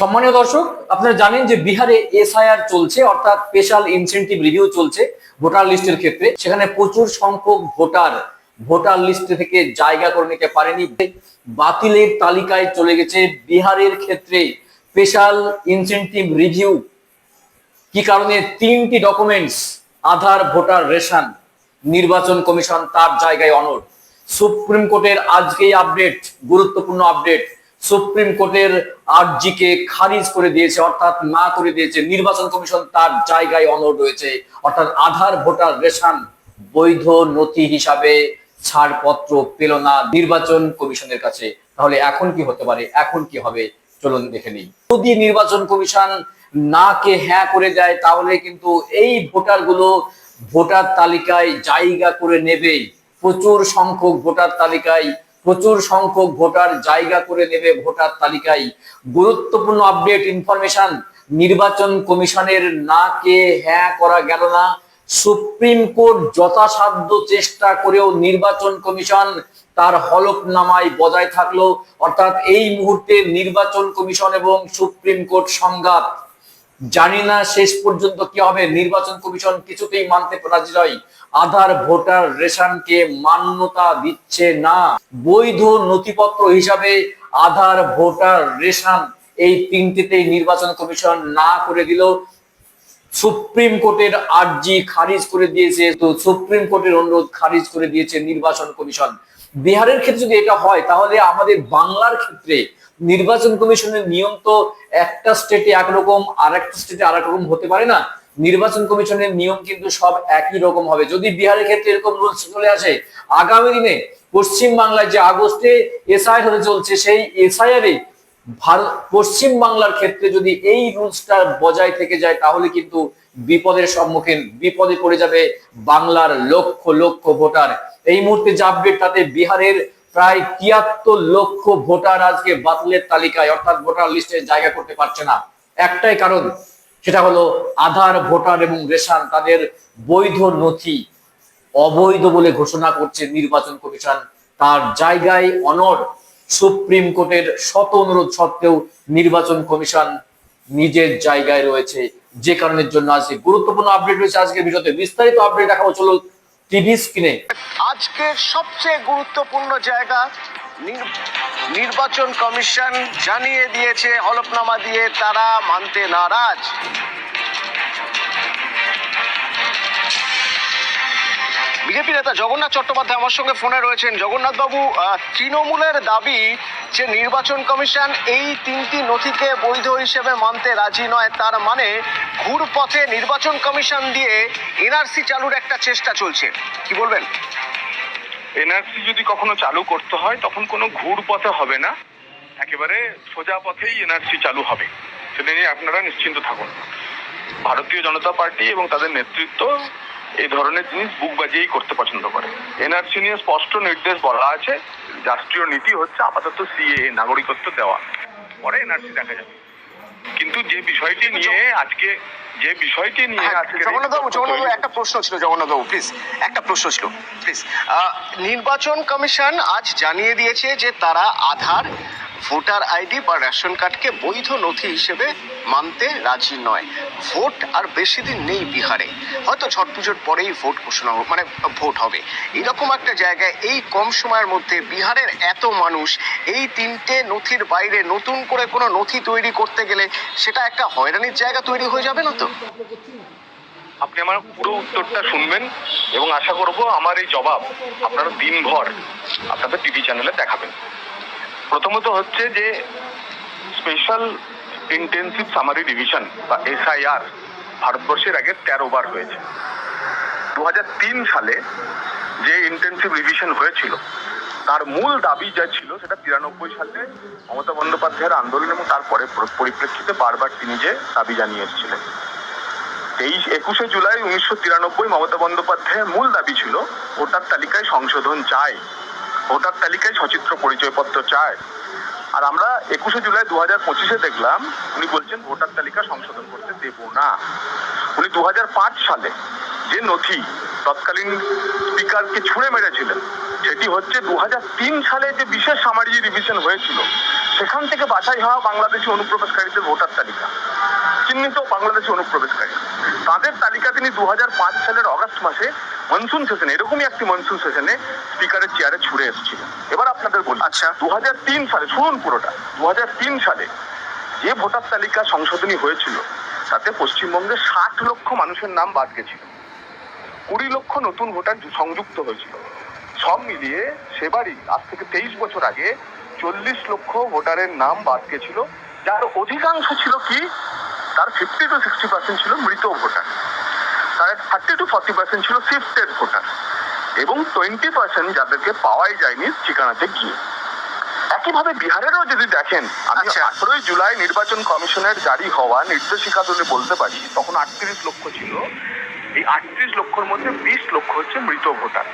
সম্মানীয় দর্শক, আপনারা জানেন যে বিহারে এসআইআর চলছে, অর্থাৎ স্পেশাল ইনসেন্টিভ রিভিউ চলছে ভোটার লিস্টের ক্ষেত্রে। সেখানে প্রচুর সংখ্যক ভোটার ভোটার লিস্ট থেকে জায়গা করে নিতে পারেনি। বাতিলের তালিকায় চলে গেছে বিহারের ক্ষেত্রে স্পেশাল ইনসেন্টিভ রিভিউ কি কারণে? তিনটি ডকুমেন্টস আধার, ভোটার রেশন, নির্বাচন কমিশন তার জায়গায় অনড়। সুপ্রিম কোর্টের আজকেই আপডেট গুরুত্বপূর্ণ আপডেট সুপ্রিম কোর্টের আর্জিকে খারিজ করে দিয়েছে, অর্থাৎ না করে দিয়েছে। নির্বাচন কমিশন তার জায়গায় অনড় রয়েছে। অর্থাৎ আধার ভোটার রেশন বৈধ নথি হিসাবে ছাড়পত্র পেল না নির্বাচন কমিশনের কাছে। তাহলে এখন কি হতে পারে? এখন কি হবে? চলুন দেখে নিই। যদি নির্বাচন কমিশন না কে হ্যাঁ করে দেয়, তাহলে কিন্তু এই ভোটারগুলো ভোটার তালিকায় জায়গা করে নেবে প্রচুর সংখ্যক ভোটার তালিকায় প্রচুর সংখ্যক ভোটার জায়গা করে নেবে ভোটার তালিকায়। গুরুত্বপূর্ণ আপডেট ইনফরমেশন নির্বাচন কমিশনের না কে হ্যাঁ করা গেল না। সুপ্রিম কোর্ট যথাসাধ্য চেষ্টা করেও নির্বাচন কমিশন তার হলফনামায় বজায় থাকল। অর্থাৎ এই মুহূর্তে নির্বাচন কমিশন এবং সুপ্রিম কোর্ট সংঘাত। জানি না শেষ পর্যন্ত কি হবে। নির্বাচন কমিশন কিছুতেই মানতে রাজি নয়। আধার, ভোটার, রেশনকে মান্যতা দিচ্ছে না। বৈধ নথিপত্র হিসাবে আধার, ভোটার, রেশন এই তিনটিতেই নির্বাচন কমিশন না করে দিল। সুপ্রিম কোর্টের আর্জি খারিজ করে দিয়েছে, তো সুপ্রিম কোর্টের অনুরোধ খারিজ করে দিয়েছে নির্বাচন কমিশন। বিহারের ক্ষেত্রে যদি এটা হয়, তাহলে আমাদের বাংলার ক্ষেত্রে নির্বাচন কমিশনের নিয়ম তো একটা স্টেটে একরকম আর একটা স্টেটে আর রকম হতে পারে না। নির্বাচন কমিশনের নিয়ম কিন্তু সব একই রকম হবে। যদি বিহারের ক্ষেত্রে এরকম রুলস চলে আসে, আগামী দিনে পশ্চিম বাংলায় যে আগস্টে এসআই হতে চলছে, সেই এসআইআর এ পশ্চিম বাংলার ক্ষেত্রে যদি এই রুলসটা বজায় থেকে যায়, তাহলে কিন্তু বিপদের সম্মুখীন, বিপদে পড়ে যাবে বাংলার লক্ষ লক্ষ ভোটার। এই মুহূর্তে যে তাতে বিহারের প্রায় তিয়াত্তর লক্ষ ভোটার আজকে বাতিলের তালিকায়, অর্থাৎ ভোটার লিস্টে জায়গা করতে পারছে না। একটাই কারণ, সেটা হলো আধার, ভোটার এবং রেশন, তাদের বৈধ নথি, অবৈধ বলে ঘোষণা করছে নির্বাচন কমিশন। তার জায়গায় অনড় সুপ্রিম কোর্টের শত অনুরোধ সত্ত্বেও নির্বাচন কমিশন নিজের জায়গায় রয়েছে। যে কারণের জন্য আজকে গুরুত্বপূর্ণ আপডেট রয়েছে আজকের ভিডিওতে। বিস্তারিত আপডেট দেখাবো চলো টিভি স্ক্রিনে আজকে সবচেয়ে গুরুত্বপূর্ণ জায়গা নির্বাচন কমিশন জানিয়ে দিয়েছে, হলফনামা দিয়ে তারা মানতে নারাজ। বিজেপি নেতা জগন্নাথ চট্টোপাধ্যায় আমার সঙ্গে ফোনে রয়েছেন। জগন্নাথ বাবু তৃণমূলের দাবি যে নির্বাচন কমিশন এই তিনটি নথিকে বৈধ হিসেবে মানতে রাজি নয়, তার মানে ঘুরপথে নির্বাচন কমিশন দিয়ে এনআরসি চালুর একটা চেষ্টা চলছে। কি বলবেন? এনআরসি যদি কখনো চালু করতে হয়, তখন কোনো ঘুর পথে হবে না। একেবারে সোজা পথেই এনআরসি চালু হবে। সেটা নিয়ে আপনারা নিশ্চিন্ত থাকুন। ভারতীয় জনতা পার্টি এবং তাদের নেতৃত্ব এই ধরনের জিনিস বুক বাজিয়েই করতে পছন্দ করে। এনআরসি নিয়ে স্পষ্ট নির্দেশ বলা আছে রাষ্ট্রীয় নীতি হচ্ছে আপাতত সিএ নাগরিকত্ব দেওয়া। পরে এনআরসি দেখা যাবে। কিন্তু যে বিষয়টি নিয়ে আজকে যে বিষয়টি নিয়ে আজকে হ্যাঁ, জগন্নাথ জগন্নাথ একটা প্রশ্ন ছিল জগন্নাথ বাবু প্লিজ একটা প্রশ্ন ছিল প্লিজ নির্বাচন কমিশন আজ জানিয়ে দিয়েছে যে তারা আধার ভোটার আইডি বা রেশন কার্ডকে বৈধ নথি হিসেবে মানতে রাজি নয়। ভোট আর বেশি দিন নেই বিহারে। হয়তো ছট পুজোর পরেই ভোট ঘোষণা হবে মানে ভোট হবে। এরকম একটা জায়গায় এই কম সময়ের মধ্যে বিহারের এত মানুষ, এই তিনটে নথির বাইরে নতুন করে কোনো নথি তৈরি করতে গেলে সেটা একটা হয়রানির জায়গা তৈরি হয়ে যাবে না তো? আপনি আমার পুরো উত্তরটা শুনবেন এবং আশা করব আমার এই জবাব আপনারা দিনভর আপনাদের টিভি চ্যানেলে দেখাবেন। প্রথমত হচ্ছে যে স্পেশাল ইন্টেন্সিভ সামারি ডিভিশন বা এসআইআর ভারতবর্ষের আগে তেরো বার হয়েছে। দু হাজার তিন সালে যে ইন্টেন্সিভ রিভিশন হয়েছিল, তার মূল দাবি যা ছিল সেটা তিরানব্বই সালে মমতা বন্দ্যোপাধ্যায়ের আন্দোলন এবং তারপরে পরিপ্রেক্ষিতে বারবার তিনি যে দাবি জানিয়ে এসেছিলেন। তেইশ একুশে জুলাই উনিশশো তিরানব্বই মমতা বন্দ্যোপাধ্যায়ের মূল দাবি ছিল, ভোটার তালিকায় সংশোধন চায় ভোটার তালিকায় সচিত্র পরিচয়পত্র চায় আর আমরা একুশে জুলাই দু হাজার পঁচিশে দেখলাম, উনি বলছেন ভোটার তালিকা সংশোধন করতে দেব না। উনি দু হাজার পাঁচ সালে যে নথি তৎকালীন স্পিকারকে ছুঁড়ে মেরেছিলেন, সেটি হচ্ছে দু হাজার তিন সালে যে বিশেষ সামারি রিভিশন হয়েছিল, সেখান থেকে বাছাই হওয়া বাংলাদেশি অনুপ্রবেশকারীদের ভোটার তালিকা, চিহ্নিত বাংলাদেশি অনুপ্রবেশকারী। তাদের তালিকা তিনি দু হাজার পাঁচ সালের অগস্ট মাসে মনসুন সেশনে এরকমই একটি মনসুন সেশনে স্পিকারের চেয়ারে ছুড়ে এসেছিল। এবার আপনাদের বলি আচ্ছা। দুহাজার তিন সালে শুনুন পুরোটা দুহাজার তিন সালে যে ভোটার তালিকা সংশোধনী হয়েছিল তাতে পশ্চিমবঙ্গে ষাট লক্ষ মানুষের নাম বাদ গেছিল। কুড়ি লক্ষ নতুন ভোটার সংযুক্ত হয়েছিল। সব মিলিয়ে সেবারই আজ থেকে তেইশ বছর আগে চল্লিশ লক্ষ ভোটারের নাম বাদ গেছিল। যার অধিকাংশ ছিল কি? তার ফিফটি টু সিক্সটি পার্সেন্ট ছিল মৃত ভোটার। তার থার্টি টু ফর্টি পার্সেন্ট ছিল শিফটেড ভোটার এবং টোয়েন্টি পার্সেন্ট যাদেরকে পাওয়াই যায়নি ঠিকানাতে গিয়ে। একইভাবে বিহারেরও যদি দেখেন আমি আচ্ছা। আঠারোই জুলাই নির্বাচন কমিশনের জারি হওয়া নির্দেশিকা দলে বলতে পারি তখন আটত্রিশ লক্ষ ছিল। এই আটত্রিশ লক্ষর মধ্যে বিশ লক্ষ হচ্ছে মৃত ভোটার।